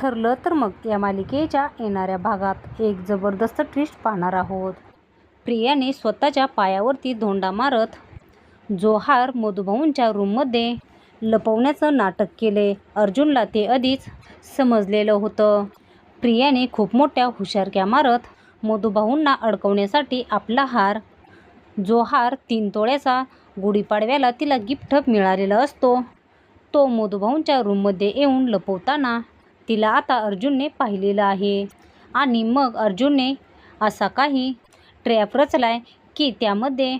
ठरलं तर मग या मालिकेच्या येणाऱ्या भागात एक जबरदस्त ट्विस्ट पाहणार आहोत. प्रियाने स्वतःच्या पायावरती धोंडा मारत जोहार मधुभाऊंच्या रूममध्ये लपवण्याचं नाटक केले. अर्जुनला ते आधीच समजलेलं होतं. प्रियाने खूप मोठ्या हुशारक्या मारत मधुभाऊंना अडकवण्यासाठी आपला हार जो हार तीन तोळ्याचा गुढीपाडव्याला तिला गिफ्ट मिळालेला असतो. तो मधुभाऊंच्या रूममध्ये येऊन लपवताना तिला आता अर्जुनने पाहिलेलं आहे. आणि मग अर्जुनने असा काही ट्रॅप रचलाय की त्यामध्ये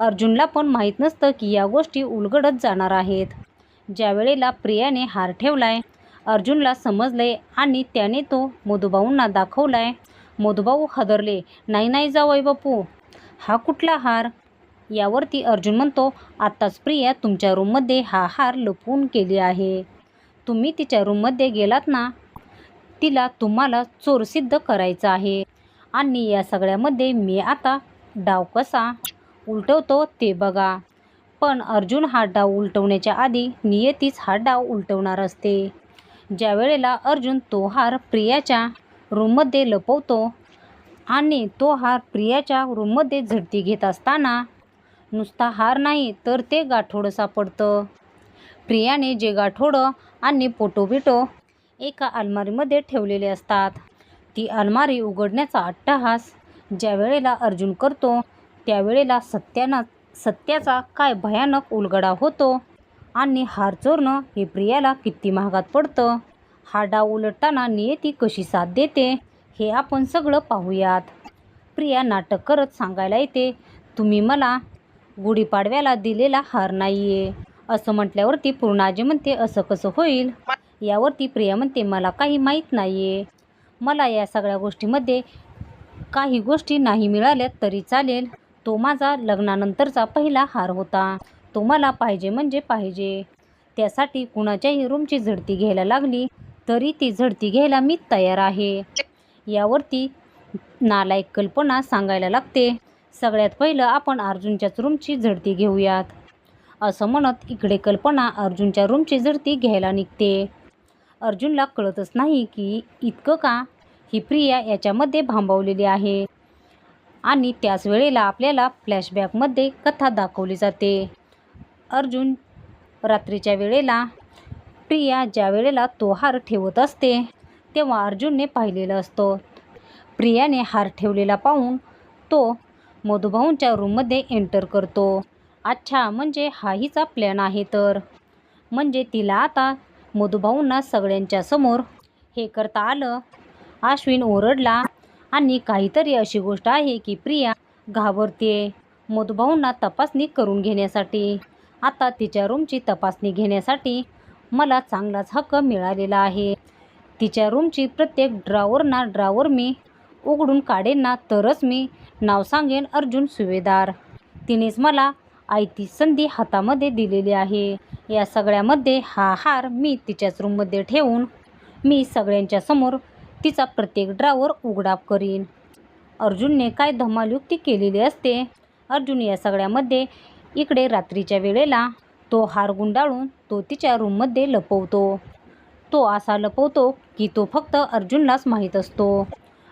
अर्जुनला पण माहीत नसतं की या गोष्टी उलगडत जाणार आहेत. ज्या वेळेला प्रियाने हार ठेवलाय अर्जुनला समजले आणि त्याने तो मधुभाऊंना दाखवलाय मधुभाऊ हदरले. नाही नाही जावई बापू. हा कुठला हार? यावरती अर्जुन म्हणतो आत्ताच प्रिया तुमच्या रूममध्ये हा हार लपवून केली आहे. तुम्ही तिच्या रूममध्ये गेलात ना तिला तुम्हाला चोर सिद्ध करायचं आहे. आणि या सगळ्यामध्ये मी आता डाव कसा? उलटवतो ते बघा. पण अर्जुन हा डाव उलटवण्याच्या आधी नियतीच हा डाव उलटवणार असते. ज्या वेळेला अर्जुन तो हार प्रियाच्या रूममध्ये लपवतो आणि तो हार प्रियाच्या रूममध्ये झडती घेत असताना नुसता हार नाही तर ते गाठोडं सापडतं. प्रियाने जे गाठोडं आणि पोटोबिटो एका अलमारीमध्ये ठेवलेले असतात. ती अलमारी उघडण्याचा अट्टहास ज्या वेळेला अर्जुन करतो त्यावेळेला सत्याना सत्याचा काय भयानक उलगडा होतो आणि हार चोरणं हे प्रियाला किती महागात पडतं हा डाव उलटताना नियती कशी साथ देते हे आपण सगळं पाहूयात. प्रिया नाटक करत सांगायला येते तुम्ही मला गुढीपाडव्याला दिलेला हार नाही आहे असं म्हटल्यावरती पूर्णाजी म्हणते असं कसं होईल? यावरती प्रिया म्हणते मला काही माहीत नाही आहे मला या सगळ्या गोष्टीमध्ये काही गोष्टी नाही मिळाल्या तरी चालेल. तो माझा लग्नानंतरचा पहिला हार होता. तो मला पाहिजे म्हणजे पाहिजे. त्यासाठी कुणाच्याही रूमची झडती घ्यायला लागली तरी ती झडती घ्यायला मी तयार आहे. यावरती नालायक कल्पना सांगायला लागते सगळ्यात पहिलं आपण अर्जुनच्याच रूमची झडती घेऊयात. असं म्हणत इकडे कल्पना अर्जुनच्या रूमची झडती घ्यायला निघते. अर्जुनला कळतच नाही की इतकं का? ही प्रिया याच्यामध्ये भांबवलेली आहे. आणि त्याच वेळेला आपल्याला फ्लॅशबॅकमध्ये कथा दाखवली जाते. अर्जुन रात्रीच्या वेळेला प्रिया ज्या वेळेला तो हार ठेवत असते तेव्हा अर्जुनने पाहिलेलं असतं. प्रियाने हार ठेवलेला पाहून तो मधुभाऊंच्या रूममध्ये एंटर करतो. अच्छा म्हणजे हा हिचा प्लॅन आहे तर? म्हणजे तिला आता मधुभाऊंना सगळ्यांच्या समोर हे करता आलं. अश्विन ओरडला आणि काहीतरी अशी गोष्ट आहे की प्रिया घाबरते मधुभाऊंना तपासणी करून घेण्यासाठी. आता तिच्या रूमची तपासणी घेण्यासाठी मला चांगलाच हक्क मिळालेला आहे. तिच्या रूमची प्रत्येक ड्रावर ना ड्रावर मी उघडून काढेन ना तरच मी नाव सांगेन अर्जुन सुभेदार. तिनेच मला आयती संधी हातामध्ये दिलेली आहे. या सगळ्यामध्ये हा हार मी तिच्याच रूममध्ये ठेवून मी सगळ्यांच्या समोर तिचा प्रत्येक ड्रावर उघडाप करीन. अर्जुनने काय धमालयुक्ती केलेली असते? अर्जुन या सगळ्यामध्ये इकडे रात्रीच्या वेळेला तो हार गुंडाळून तो तिच्या रूममध्ये लपवतो. तो असा लपवतो की तो फक्त अर्जुनलाच माहीत असतो.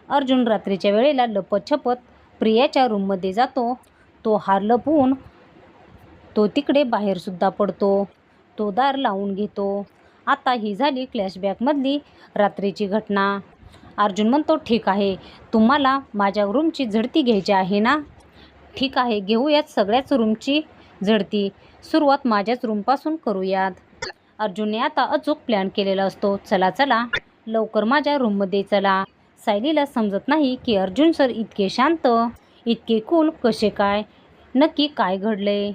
अर्जुन रात्रीच्या वेळेला लपत छपत प्रियाच्या रूममध्ये जातो. तो हार लपवून तो तिकडे बाहेरसुद्धा पडतो. तो दार लावून घेतो. आता ही झाली फ्लॅशबॅकमधली रात्रीची घटना. अर्जुन म्हणतो ठीक आहे तुम्हाला माझ्या रूमची झडती घ्यायची आहे ना? ठीक आहे घेऊयात सगळ्याच रूमची झडती. सुरुवात माझ्याच रूमपासून करूयात. अर्जुनने आता अचूक प्लॅन केलेला असतो. चला चला लवकर माझ्या रूममध्ये चला. सायलीला समजत नाही की अर्जुन सर इतके शांत इतके कूल कसे काय? नक्की काय घडले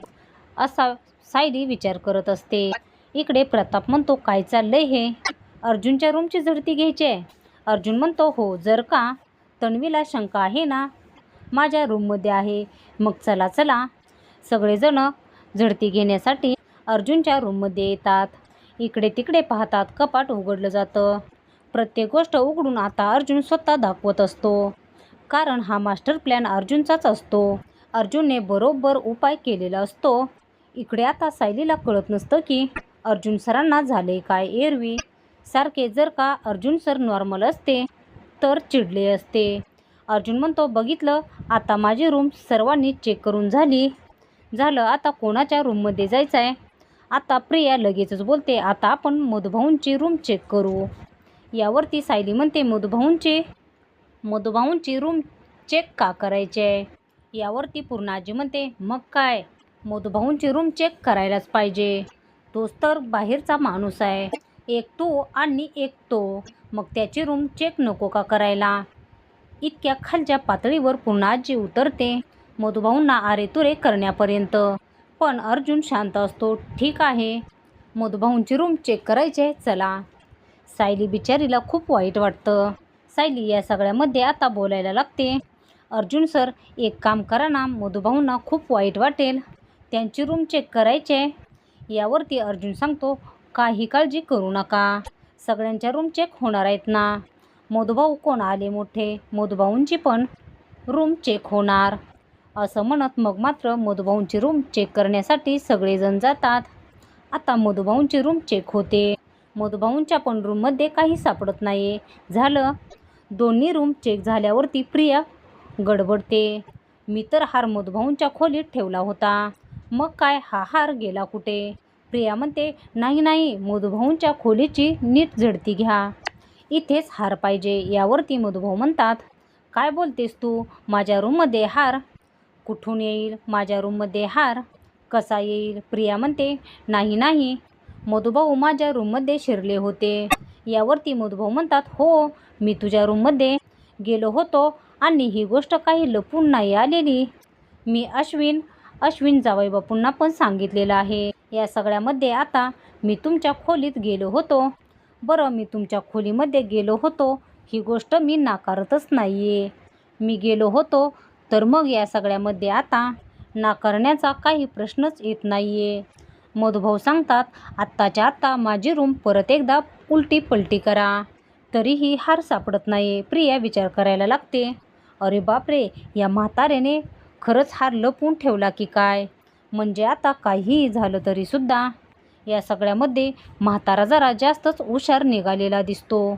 असा सायली विचार करत असते. इकडे प्रताप म्हणतो काय चाललंय हे? अर्जुनच्या रूमची झडती घ्यायची आहे. अर्जुन म्हणतो हो जर का. तन्वीला शंका आहे ना? माझ्या रूममध्ये आहे. मग चला चला. सगळेजणं झडती घेण्यासाठी अर्जुनच्या रूममध्ये येतात. इकडे तिकडे पाहतात कपाट उघडलं जातं. प्रत्येक गोष्ट उघडून आता अर्जुन स्वतः दाखवत असतो. कारण हा मास्टर प्लॅन अर्जुनचाच असतो. अर्जुनने बरोबर उपाय केलेला असतो. इकडे आता सायलीला कळत नसतं की अर्जुन सरांना झाले काय एरवी. सारखे जर का अर्जुन सर नॉर्मल असते तर चिडले असते. अर्जुन म्हणतो बघितलं आता माझी रूम सर्वांनी चेक करून झाली. झालं आता कोणाच्या रूममध्ये जायचं आहे आता प्रिया लगेचच बोलते आता आपण मधुभाऊंची रूम चेक करू. यावरती सायली म्हणते मधुभाऊंची मधुभाऊंची रूम चेक का करायची आहे यावरती पूर्णाजी म्हणते मग काय? मधुभाऊंची रूम चेक करायलाच पाहिजे. तोच तर बाहेरचा माणूस आहे. एक तो आणि एक तो. मग त्याची रूम चेक नको का करायला? इतक्या खालच्या पातळीवर पुन्हा आजी उतरते. मधुभाऊंना आरेतुरे करण्यापर्यंत. पण अर्जुन शांत असतो. ठीक आहे. मधुभाऊंची रूम चेक करायचे चला. सायली बिचारीला खूप वाईट वाटतं. सायली या सगळ्यामध्ये आता बोलायला लागते. अर्जुन सर एक काम करा ना. मधुभाऊंना खूप वाईट वाटेल. त्यांची रूम चेक करायचे. यावरती अर्जुन सांगतो काही काळजी करू नका. सगळ्यांच्या रूम चेक होणार आहेत ना. मधुभाऊ कोण आले मोठे? मधुभाऊंची पण रूम चेक होणार. असं म्हणत मग मात्र मधुभाऊंची रूम चेक करण्यासाठी सगळेजण जातात. आता मधुभाऊंची रूम चेक होते. मधुभाऊंच्या पण रूममध्ये काही सापडत नाही झालं. दोन्ही रूम चेक झाल्यावरती प्रिया गडबडते. मी तर हार मधुभाऊंच्या खोलीत ठेवला होता. मग काय हा हार गेला कुठे? प्रिया म्हणते नाही नाही मधुभाऊंच्या खोलीची नीट झडती घ्या. इथेच हार पाहिजे यावरती मधुभाऊ म्हणतात. काय बोलतेस तू? माझ्या रूममध्ये हार. कुठून येईल माझ्या रूममध्ये हार? कसा येईल? प्रिया म्हणते नाही नाही. मधुभाऊ माझ्या रूममध्ये शिरले होते. यावरती मधुभाऊ म्हणतात हो मी तुझ्या रूममध्ये गेलो होतो आणि ही गोष्ट काही लपून नाही आलेली. मी अश्विन अश्विन जावई बापूंना पण सांगितलेलं आहे. या सगळ्यामध्ये आता मी तुमच्या खोलीत गेलो होतो. बरं मी तुमच्या खोलीमध्ये गेलो होतो. ही गोष्ट मी नाकारतच नाही आहे मी गेलो होतो तर मग या सगळ्यामध्ये आता नाकारण्याचा काही प्रश्नच येत नाही आहे मधुभाऊ सांगतात आत्ताच्या आत्ता माझी रूम परत एकदा उलटी पलटी करा. तरीही हार सापडत नाही प्रिया विचार करायला लागते. अरे बापरे या म्हाताऱ्याने खरंच हार लपवून ठेवला की काय? म्हणजे आता काहीही झालं तरीसुद्धा या सगळ्यामध्ये म्हातारा जरा जास्तच हुशार निघालेला दिसतो.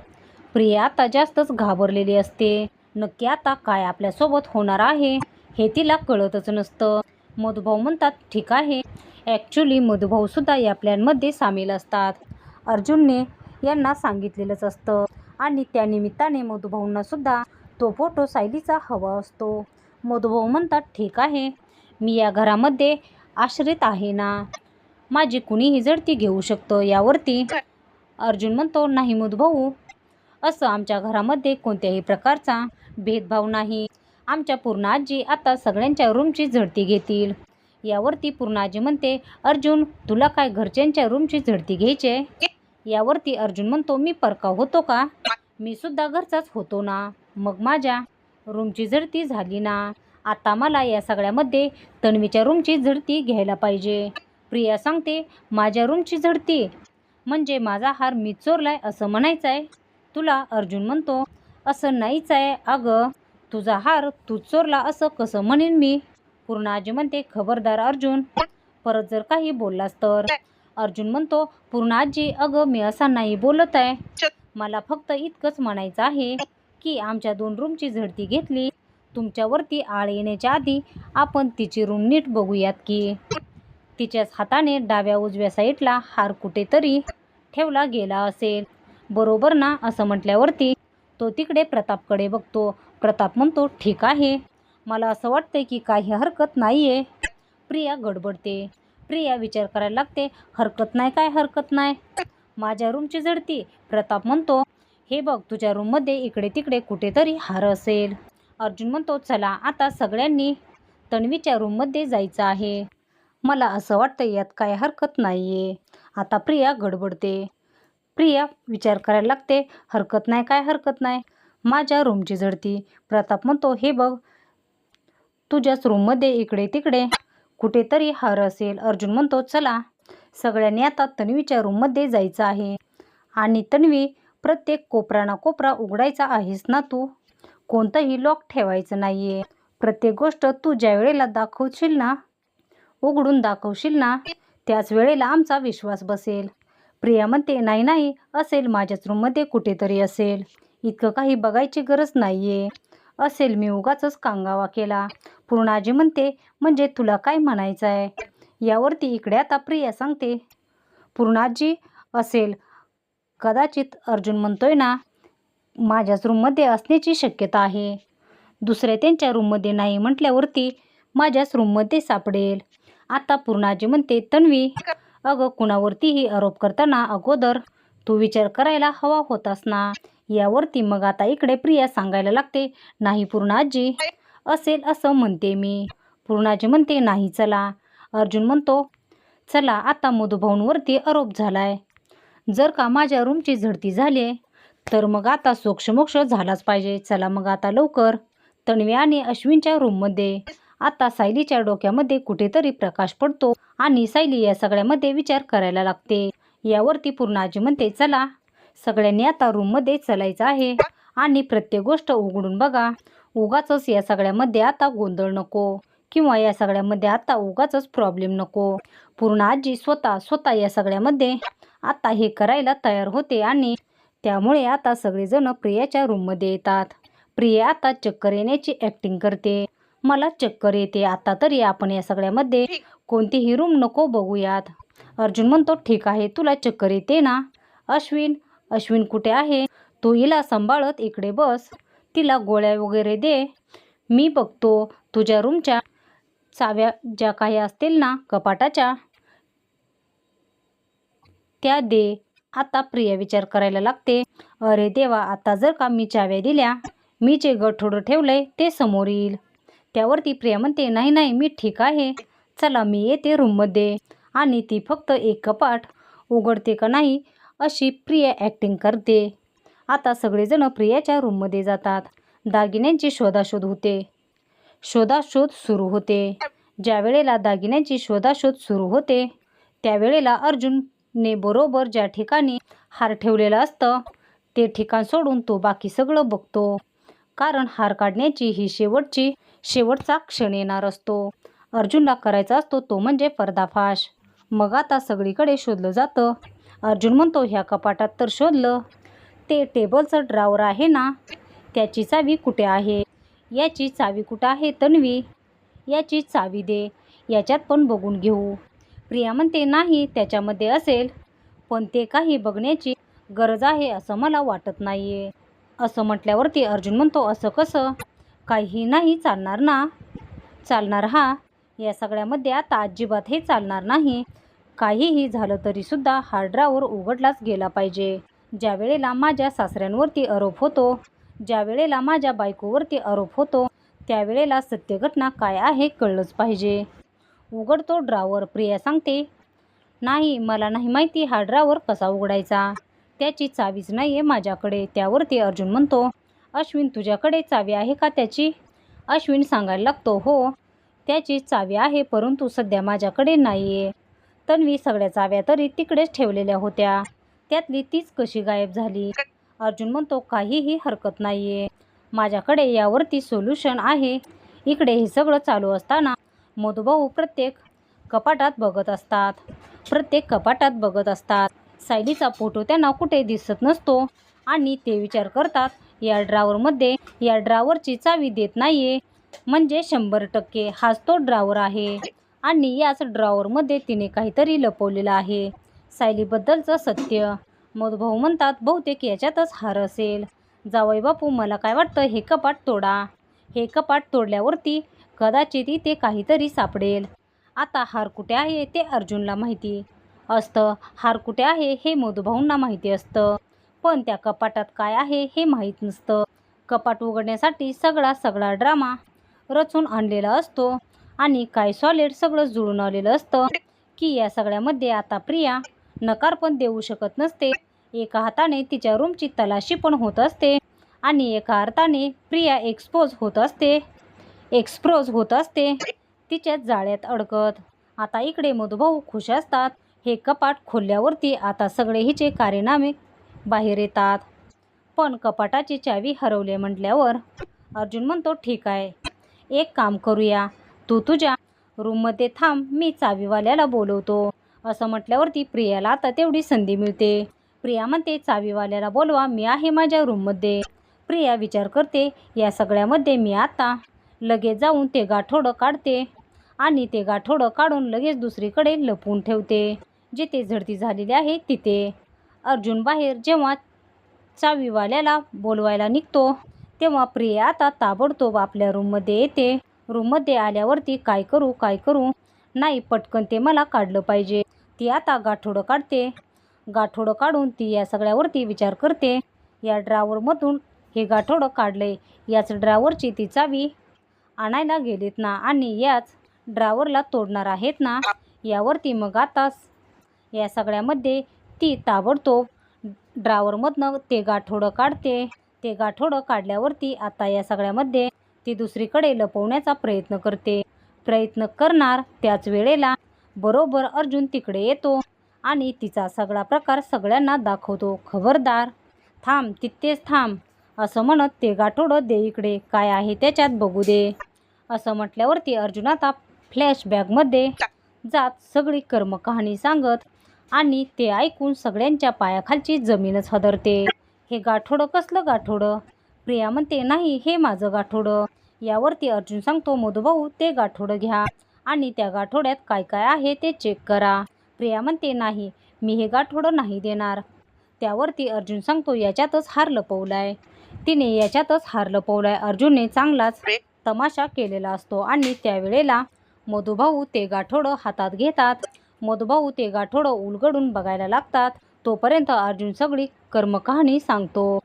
प्रिया आता जास्तच घाबरलेली असते. नक्की आता काय आपल्यासोबत होणार आहे हे तिला कळतच नसतं. मधुभाऊ म्हणतात ठीक आहे. ॲक्च्युली मधुभाऊसुद्धा या प्लॅनमध्ये सामील असतात. अर्जुनने यांना सांगितलेलंच असतं. आणि त्यानिमित्ताने मधुभाऊंनासुद्धा तो फोटो सायलीचा हवा असतो. मधुभाऊ म्हणतात ठीक आहे. मी या घरामध्ये आश्रित आहे ना. माझी कुणीही जडती घेऊ शकतं यावरती. अर्जुन म्हणतो नाही मधुभाऊ. असं आमच्या घरामध्ये कोणत्याही प्रकारचा भेदभाव नाही. आमच्या पूर्ण आजी आता सगळ्यांच्या रूमची झडती घेतील. यावरती पूर्ण आजी म्हणते अर्जुन तुला काय घरच्यांच्या रूमची झडती घ्यायची यावरती अर्जुन म्हणतो मी परका होतो का? मी सुद्धा घरचाच होतो ना. मग माझ्या रूमची झडती झाली ना. आता मला या सगळ्यामध्ये तन्वीच्या रूमची झडती घ्यायला पाहिजे. प्रिया सांगते माझ्या रूमची झडती म्हणजे माझा हार मी चोरलाय असं म्हणायचं आहे तुला अर्जुन म्हणतो असं नाहीच आहे अगं तुझा हार तू चोरला असं कसं म्हणेन मी? पूर्ण आजी म्हणते खबरदार अर्जुन. परत जर काही बोललास तर? अर्जुन म्हणतो पूर्ण आजी अगं मी असा नाही बोलत आहे. मला फक्त इतकंच म्हणायचं आहे. की आमच्या दोन रूमची झडती घेतली. तुमच्यावरती आळ येण्याच्या आधी आपण तिची रूम नीट बघूयात की. तिच्याच हाताने डाव्या उजव्या साईडला हार कुठेतरी ठेवला गेला असेल. बरोबर ना असं म्हटल्यावरती तो तिकडे प्रतापकडे बघतो. प्रताप म्हणतो ठीक आहे. मला असं वाटतंय की काही हरकत नाही आहे प्रिया गडबडते. प्रिया विचार करायला लागते हरकत नाही काय हरकत नाही? माझ्या रूमची झडती. प्रताप म्हणतो हे बघ तुझ्या रूममध्ये इकडे तिकडे कुठेतरी हार असेल. अर्जुन म्हणतो चला आता सगळ्यांनी तन्वीच्या रूममध्ये जायचं आहे. मला असं वाटतं यात काय हरकत नाही आहे आता प्रिया गडबडते. प्रिया विचार करायला लागते. हरकत नाही काय हरकत नाही. माझ्या रूमची झडती. प्रताप म्हणतो हे बघ तुझ्याच रूममध्ये इकडे तिकडे कुठेतरी हार असेल. अर्जुन म्हणतो चला सगळ्यांनी आता तन्वीच्या रूममध्ये जायचं आहे. आणि तन्वी प्रत्येक कोपरा ना कोपरा उघडायचा आहेस ना तू? कोणतंही लॉक ठेवायचं नाही आहे प्रत्येक गोष्ट तू ज्या वेळेला दाखवशील ना उघडून दाखवशील ना त्याच वेळेला आमचा विश्वास बसेल. प्रिया म्हणते नाही नाही असेल माझ्याच रूममध्ये कुठेतरी असेल. इतकं काही बघायची गरज नाही आहे असेल मी उगाचच कांगावा केला. पूर्णाजी म्हणते म्हणजे तुला काय म्हणायचं आहे यावरती इकडे आता प्रिया सांगते पूर्णाजी असेल कदाचित अर्जुन म्हणतोय ना माझ्याच रूममध्ये असण्याची शक्यता आहे. दुसऱ्या त्यांच्या रूममध्ये नाही म्हटल्यावरती माझ्याच रूममध्ये सापडेल. आता पूर्णाजी म्हणते तन्वी अगं कुणावरतीही आरोप करताना अगोदर तू विचार करायला हवा होतास ना? यावरती मग आता इकडे प्रिया सांगायला लागते नाही पूर्णाजी असेल असं म्हणते मी. पूर्णाजी म्हणते नाही चला. अर्जुन म्हणतो चला आता मधुभाऊंवरती आरोप झालाय. जर का माझ्या रूमची झडती झाली तर मग आता सोक्षमोक्ष झालाच पाहिजे. चला मग आता लवकर. तन्वी आणि अश्विनच्या रूममध्ये. आता सायलीच्या डोक्यामध्ये कुठेतरी प्रकाश पडतो आणि सायली या सगळ्यामध्ये विचार करायला लागते. यावरती पूर्णाजी म्हणते चला. सगळ्यांनी आता रूममध्ये चलायचं आहे आणि प्रत्येक गोष्ट उघडून बघा. उगाचच या सगळ्यामध्ये आता गोंधळ नको किंवा या सगळ्यामध्ये आता उगाचच प्रॉब्लेम नको. पूर्ण आजी स्वतः स्वतः या सगळ्यामध्ये आता हे करायला तयार होते आणि त्यामुळे आता सगळेजण प्रियाच्या रूममध्ये येतात. प्रिया आता चक्कर येण्याची ॲक्टिंग करते. मला चक्कर येते. आता तरी आपण या सगळ्यामध्ये कोणतीही रूम नको बघूयात. अर्जुन म्हणतो ठीक आहे तुला चक्कर येते ना? अश्विन अश्विन कुठे आहे? तू हिला सांभाळत इकडे बस. तिला गोळ्या वगैरे दे. मी बघतो. तुझ्या रूमच्या चाव्या ज्या काही असतील ना कपाटाच्या त्या दे. आता प्रिया विचार करायला लागते. अरे देवा आता जर का मी चाव्या दिल्या मी जे गठोडं ठेवलंय ते समोर येईल. त्यावरती प्रिया म्हणते नाही नाही मी ठीक आहे. चला मी येते रूममध्ये. आणि ती फक्त एक कपाट उघडते का नाही अशी प्रिया ॲक्टिंग करते. आता सगळेजण प्रियाच्या रूममध्ये जातात. दागिन्यांची शोधाशोध होते. शोधाशोध सुरू होते. ज्या वेळेला दागिन्यांची शोधाशोध सुरू होते त्यावेळेला अर्जुन ने बरोबर ज्या ठिकाणी हार ठेवलेलं असतं ते ठिकाण सोडून तो बाकी सगळं बघतो. कारण हार काढण्याची ही शेवटची शेवटचा क्षण येणार असतो. अर्जुनला करायचा असतो तो म्हणजे पर्दाफाश. मग आता सगळीकडे शोधलं जातं. अर्जुन म्हणतो ह्या कपाटात तर शोधलं. ते टेबलचं ड्रावर आहे ना? त्याची चावी कुठे आहे? याची चावी कुठं आहे तन्वी? याची चावी दे. याच्यात पण बघून घेऊ. प्रिया म्हणते नाही त्याच्यामध्ये असेल. पण ते काही बघण्याची गरज आहे असं मला वाटत नाही आहे असं म्हटल्यावरती अर्जुन म्हणतो असं कसं? काही नाही चालणार ना? चालणार हा. या सगळ्यामध्ये आता अजिबात हे चालणार नाही. काहीही झालं तरीसुद्धा हा ड्रावर उघडलाच गेला पाहिजे. ज्या वेळेला माझ्या सासऱ्यांवरती आरोप होतो ज्या वेळेला माझ्या बायकोवरती आरोप होतो त्यावेळेला सत्यघटना काय आहे कळलंच पाहिजे. उघडतो ड्रावर प्रिया सांगते नाही मला नाही माहिती हा ड्रावर कसा उघडायचा. त्याची चावीच नाही आहे माझ्याकडे. त्यावरती अर्जुन म्हणतो अश्विन तुझ्याकडे चावी आहे का त्याची? अश्विन सांगायला लागतो हो त्याची चावी आहे परंतु सध्या माझ्याकडे नाही आहे तन्वी सगळ्या चाव्या तरी तिकडेच ठेवलेल्या होत्या. त्यातली तीच कशी गायब झाली? अर्जुन म्हणतो काहीही हरकत नाही आहे माझ्याकडे यावरती सोल्युशन आहे. इकडे हे सगळं चालू असताना मधुभाऊ प्रत्येक कपाटात बघत असतात. प्रत्येक कपाटात बघत असतात. सायलीचा फोटो त्यांना कुठे दिसत नसतो. आणि ते विचार करतात या ड्रावरमध्ये या ड्रावरची चावी देत नाही आहे म्हणजे शंभर टक्के हाच तो ड्रावर आहे. आणि याच ड्रॉवरमध्ये तिने काहीतरी लपवलेलं आहे. सायलीबद्दलचं सत्य. मधुभाऊ म्हणतात बहुतेक याच्यातच हार असेल. जावई बापू मला काय वाटतं हे कपाट तोडा. हे कपाट तोडल्यावरती कदाचित इथे काहीतरी सापडेल. आता हार कुठे आहे ते अर्जुनला माहिती. असतं हार कुठे आहे हे मधुभाऊंना माहिती असतं. पण त्या कपाटात काय आहे हे माहीत नसतं. कपाट उघडण्यासाठी सगळा सगळा ड्रामा रचून आणलेला असतो. आणि काय सॉलिड सगळं जुळून आलेलं असतं की या सगळ्यामध्ये आता प्रिया नकार पण देऊ शकत नसते. एका हाताने तिच्या रूमची तलाशी पण होत असते. आणि एका अर्थाने प्रिया एक्सपोज होत असते. एक्सप्रोज होत असते. तिच्याच जाळ्यात अडकत. आता इकडे मधुभाऊ खुश असतात. हे कपाट खोलल्यावरती आता सगळे हिचे कारनामे बाहेर येतात. पण कपाटाची चावी हरवले म्हटल्यावर अर्जुन म्हणतो ठीक आहे. एक काम करूया. तू तुझ्या रूममध्ये थांब. मी चावीवाल्याला बोलवतो. असं म्हटल्यावरती प्रियाला आता तेवढी संधी मिळते. प्रिया म्हणते चावीवाल्याला बोलवा. मी आहे माझ्या रूममध्ये. प्रिया विचार करते या सगळ्यामध्ये मी आता लगेच जाऊन ते गाठोडं काढते आणि ते गाठोडं काढून लगेच दुसरीकडे लपवून ठेवते. जिथे झडती झालेली आहे तिथे. अर्जुन बाहेर जेव्हा चावीवाल्याला बोलवायला निघतो तेव्हा प्रिया आता ताबडतोब आपल्या रूममध्ये येते. रूममध्ये आल्यावरती काय करू काय करू? नाही पटकन ते मला काढलं पाहिजे. ती आता गाठोडं काढते. गाठोडं काढून ती या सगळ्यावरती विचार करते. या ड्रावरमधून हे गाठोडं काढलंय. याच ड्रावरची ती चावी आणायला गेलीत ना आणि याच ड्रावरला तोडणार आहेत ना? यावरती मग आताच. या सगळ्यामध्ये ती ताबडतोब ड्रावरमधनं ते गाठोडं काढते. ते गाठोडं काढल्यावरती आता या सगळ्यामध्ये ती दुसरीकडे लपवण्याचा प्रयत्न करते. प्रयत्न करणार त्याच वेळेला बरोबर अर्जुन तिकडे येतो आणि तिचा सगळा प्रकार सगळ्यांना दाखवतो. खबरदार थांब तिथेच थांब. असं म्हणत ते गाठोडं दे इकडे. काय आहे त्याच्यात बघू दे. असं म्हटल्यावरती अर्जुन आता फ्लॅशबॅकमध्ये जात सगळी कर्मकहाणी सांगत आणि ते ऐकून सगळ्यांच्या पायाखालची जमीनच हदरते. हे गाठोडं कसलं गाठोडं? प्रिया म्हणते नाही हे माझं गाठोडं. यावरती अर्जुन सांगतो मधुभाऊ ते गाठोडं घ्या आणि त्या गाठोड्यात काय काय आहे ते चेक करा. प्रिया म्हणते नाही मी हे गाठोडं नाही देणार. त्यावरती अर्जुन सांगतो याच्यातच हार लपवलाय. तिने याच्यातच हार लपवलाय. अर्जुनने चांगलाच तमाशा केलेला असतो आणि त्यावेळेला मधुभाऊ ते गाठोडं हातात घेतात. मधुभाऊ ते गाठोडं उलगडून बघायला लागतात. तोपर्यंत अर्जुन सगळी कर्मकहाणी सांगतो.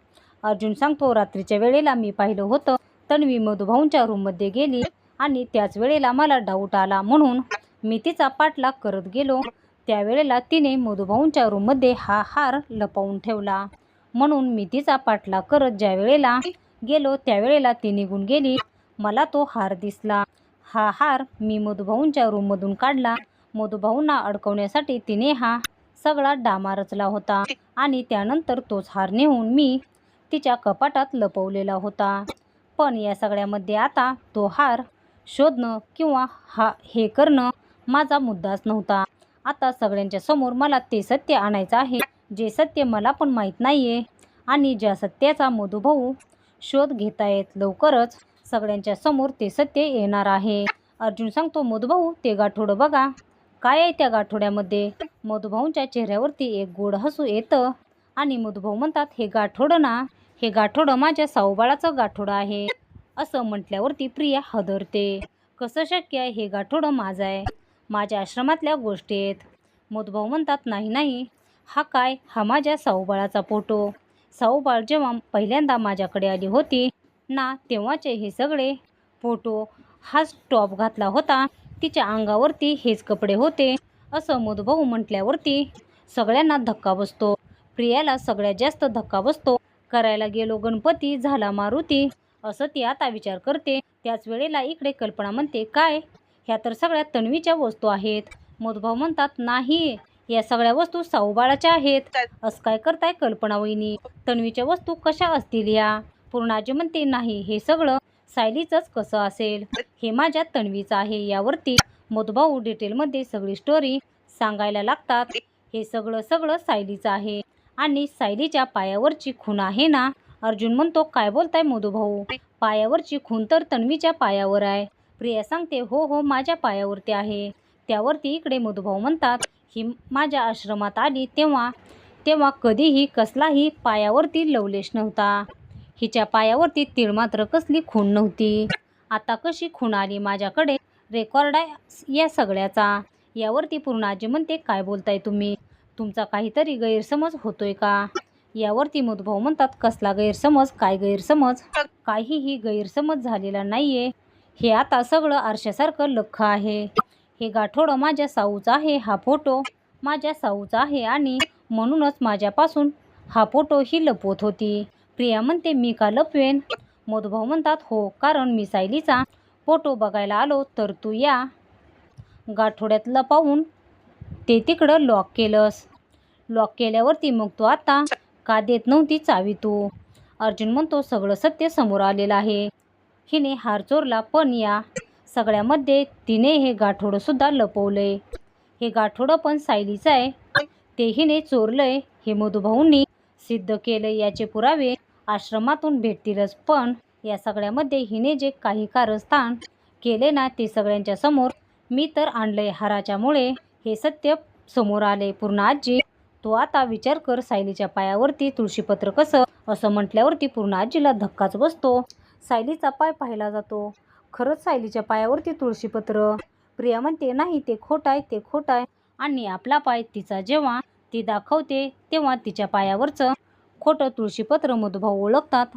अर्जुन सांगतो रात्रीच्या वेळेला मी पाहिलं होतं. तन्वी मधुभाऊंच्या रूममध्ये गेली आणि त्याच वेळेला मला डाऊट आला म्हणून मी तिचा पाठलाग करत गेलो. त्यावेळेला तिने मधुभाऊंच्या रूममध्ये हा हार लपवून ठेवला. म्हणून मी तिचा पाठलाग करत ज्या वेळेला गेलो त्यावेळेला ती निघून गेली. मला तो हार दिसला. हा हार मी मधुभाऊंच्या रूममधून काढला. मधुभाऊंना अडकवण्यासाठी तिने हा सगळा डामा रचला होता आणि त्यानंतर तोच हार नेऊन मी तिच्या कपाटात लपवलेला होता. पण या सगळ्यामध्ये आता तो हार शोधणं किंवा हा हे करणं माझा मुद्दाच नव्हता. आता सगळ्यांच्या समोर मला ते सत्य आणायचं आहे जे सत्य मला पण माहीत नाही आहे आणि ज्या सत्याचा मधुभाऊ शोध घेतायत लवकरच सगळ्यांच्या समोर ते सत्य येणार आहे. अर्जुन सांगतो मधुभाऊ ते गाठोडं बघा. काय आहे त्या गाठोड्यामध्ये? मधुभाऊंच्या चेहऱ्यावरती एक गोड हसू येतं. आणि मधुभाऊ म्हणतात हे गाठोडं ना हे गाठोडं माझ्या साऊबाळाचं गाठोडं आहे. असं म्हटल्यावरती प्रिया हदरते. कसं शक्य आहे? हे गाठोडं माझं आहे. माझ्या आश्रमातल्या गोष्टी आहेत. मधुभाऊ म्हणतात नाही नाही. हा काय? हा माझ्या साऊबाळाचा फोटो. साऊबाळ जेव्हा पहिल्यांदा माझ्याकडे आली होती ना तेव्हाचे हे सगळे. फोटो हाच टॉप घातला होता. तिच्या अंगावरती हेच कपडे होते. असं मधुभाऊ म्हटल्यावरती सगळ्यांना धक्का बसतो. प्रियाला सगळ्यात जास्त धक्का बसतो. करायला गेलो गणपती झाला मारुती. असं ती आता विचार करते. त्याच वेळेला इकडे कल्पना म्हणते काय? ह्या तर सगळ्या तन्वीच्या वस्तू आहेत. मधुभाऊ म्हणतात नाही. या सगळ्या वस्तू साऊबाळाच्या आहेत. असं काय करताय कल्पना वहिनी? तन्वीच्या वस्तू कशा असतील या? पूर्णाजी म्हणते नाही हे सगळं सायलीचंच कसं असेल? हे माझ्या तन्वीचं आहे. यावरती मधुभाऊ डिटेलमध्ये सगळी स्टोरी सांगायला लागतात. हे सगळं सगळं सायलीचं आहे. आणि सायलीच्या पायावरची खून आहे ना? अर्जुन म्हणतो काय बोलताय मधुभाऊ पायावरची खून तर तन्वीच्या पायावर आहे. प्रिया सांगते हो हो माझ्या पायावरती आहे. त्यावरती इकडे मधुभाऊ म्हणतात ही माझ्या आश्रमात आली तेव्हा तेव्हा कधीही कसलाही पायावरती लवलेश नव्हता. हिच्या पायावरती तीळ मात्र कसली खूण नव्हती. आता कशी खून आली माझ्याकडे? रेकॉर्ड आहे या सगळ्याचा. यावरती पूर्णाजी म्हणते काय बोलताय तुम्ही? तुमचा काहीतरी गैरसमज होतोय का? यावरती मुदभाऊ म्हणतात कसला गैरसमज? काय गैरसमज? काहीही गैरसमज झालेला नाहीये. हे आता सगळं आरशासारखं लख आहे. हे गाठोडं माझ्या साऊचा आहे हा फोटो माझ्या साऊचा आहे आणि म्हणूनच माझ्यापासून हा फोटो ही लपवत होती. प्रिया म्हणते मी का लपवेन? मधुभाऊ म्हणतात हो कारण मी सायलीचा फोटो बघायला आलो तर तू या. गाठोड्यात लपावून ते तिकडं लॉक केलंस. लॉक केल्यावरती मग तू आता का देत नव्हती चावी तू? अर्जुन म्हणतो सगळं सत्य समोर आलेलं आहे. हिने हार चोरला पण या. सगळ्यामध्ये तिने हे गाठोडंसुद्धा लपवलंय. हे गाठोडं पण सायलीचं आहे. ते हिने चोरलंय हे मधुभाऊंनी सिद्ध केलं याचे पुरावे आश्रमातून भेटतीलच. पण या सगळ्यामध्ये हिने जे काही कारस्थान केले ना ते सगळ्यांच्या समोर मी तर आणलंय हाराच्यामुळे. हे सत्य समोर आले. पूर्ण आजी तो आता विचार कर सायलीच्या पायावरती तुळशीपत्र कसं? असं म्हटल्यावरती पूर्ण आजीला धक्काच बसतो. सायलीचा पाय पाहिला जातो. खरंच सायलीच्या पायावरती तुळशीपत्र? प्रिया म्हणते नाही ते खोट आहे ते खोट आहे. आणि आपला पाय तिचा जेव्हा ती दाखवते तेव्हा तिच्या पायावरचं खोटं तुळशीपत्र मधुभाऊ ओळखतात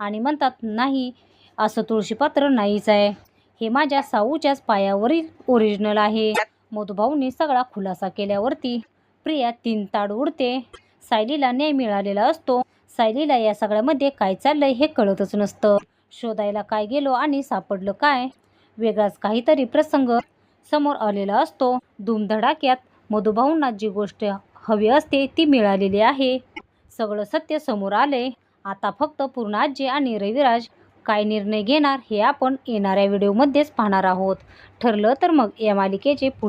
आणि म्हणतात नाही असं तुळशीपत्र नाहीच आहे. हे माझ्या साऊच्याच पायावरील ओरिजिनल आहे. मधुभाऊंनी सगळा खुलासा केल्यावरती प्रिया तीन ताड उडते. सायलीला न्याय मिळालेला असतो. सायलीला या सगळ्यामध्ये काय चाललंय हे कळतच नसतं. शोधायला काय गेलो आणि सापडलं काय? वेगळाच काहीतरी प्रसंग समोर आलेला असतो. धूमधडाक्यात मधुभाऊंना जी गोष्ट हवी असते ती मिळालेली आहे. सगळं सत्य समोर आले आता फक्त पूर्णाजी आणि रविराज काय निर्णय घेणार हे आपण येणाऱ्या व्हिडिओमध्येच पाहणार आहोत. ठरलं तर मग या मालिकेचे